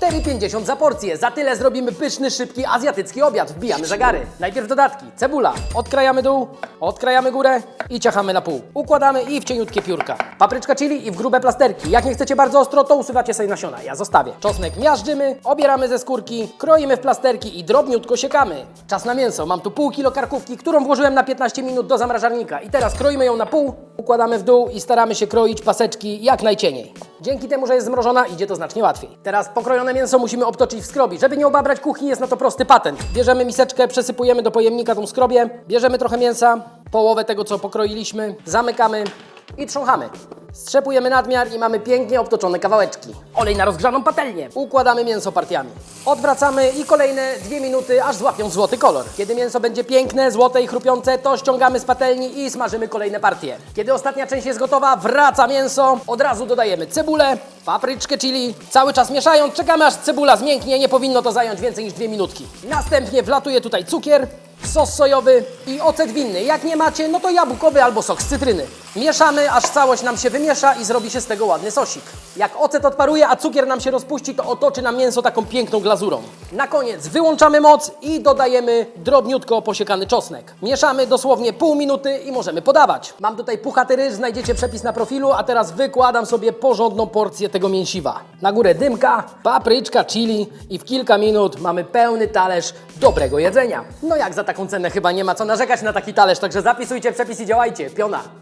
4,50 za porcję. Za tyle zrobimy pyszny, szybki azjatycki obiad. Wbijamy żagary. Najpierw dodatki. Cebula. Odkrajamy dół, odkrajamy górę i ciachamy na pół. Układamy i w cieniutkie piórka. Papryczka chili i w grube plasterki. Jak nie chcecie bardzo ostro, to usuwacie sobie nasiona. Ja zostawię. Czosnek miażdżymy, obieramy ze skórki, kroimy w plasterki i drobniutko siekamy. Czas na mięso. Mam tu pół kilo karkówki, którą włożyłem na 15 minut do zamrażarnika. I teraz kroimy ją na pół, układamy w dół i staramy się kroić paseczki jak najcieniej. Dzięki temu, że jest zmrożona, idzie to znacznie łatwiej. Teraz pokrojone mięso musimy obtoczyć w skrobi. Żeby nie obabrać kuchni, jest na to prosty patent. Bierzemy miseczkę, przesypujemy do pojemnika tą skrobię, bierzemy trochę mięsa, połowę tego, co pokroiliśmy, zamykamy i trząchamy. Strzepujemy nadmiar i mamy pięknie obtoczone kawałeczki. Olej na rozgrzaną patelnię. Układamy mięso partiami. Odwracamy i kolejne dwie minuty, aż złapią złoty kolor. Kiedy mięso będzie piękne, złote i chrupiące, to ściągamy z patelni i smażymy kolejne partie. Kiedy ostatnia część jest gotowa, wraca mięso. Od razu dodajemy cebulę, papryczkę chili. Cały czas mieszając, czekamy aż cebula zmięknie. Nie powinno to zająć więcej niż dwie minutki. Następnie wlatuje tutaj cukier, sos sojowy i ocet winny. Jak nie macie, no to jabłkowy albo sok z cytryny. Mieszamy, aż całość nam się wymiesza i zrobi się z tego ładny sosik. Jak ocet odparuje, a cukier nam się rozpuści, to otoczy nam mięso taką piękną glazurą. Na koniec wyłączamy moc i dodajemy drobniutko posiekany czosnek. Mieszamy dosłownie pół minuty i możemy podawać. Mam tutaj puchaty ryż, znajdziecie przepis na profilu, a teraz wykładam sobie porządną porcję tego mięsiwa. Na górę dymka, papryczka, chili i w kilka minut mamy pełny talerz dobrego jedzenia. No jak za taką cenę chyba nie ma co narzekać na taki talerz, także zapisujcie przepis i działajcie. Piona!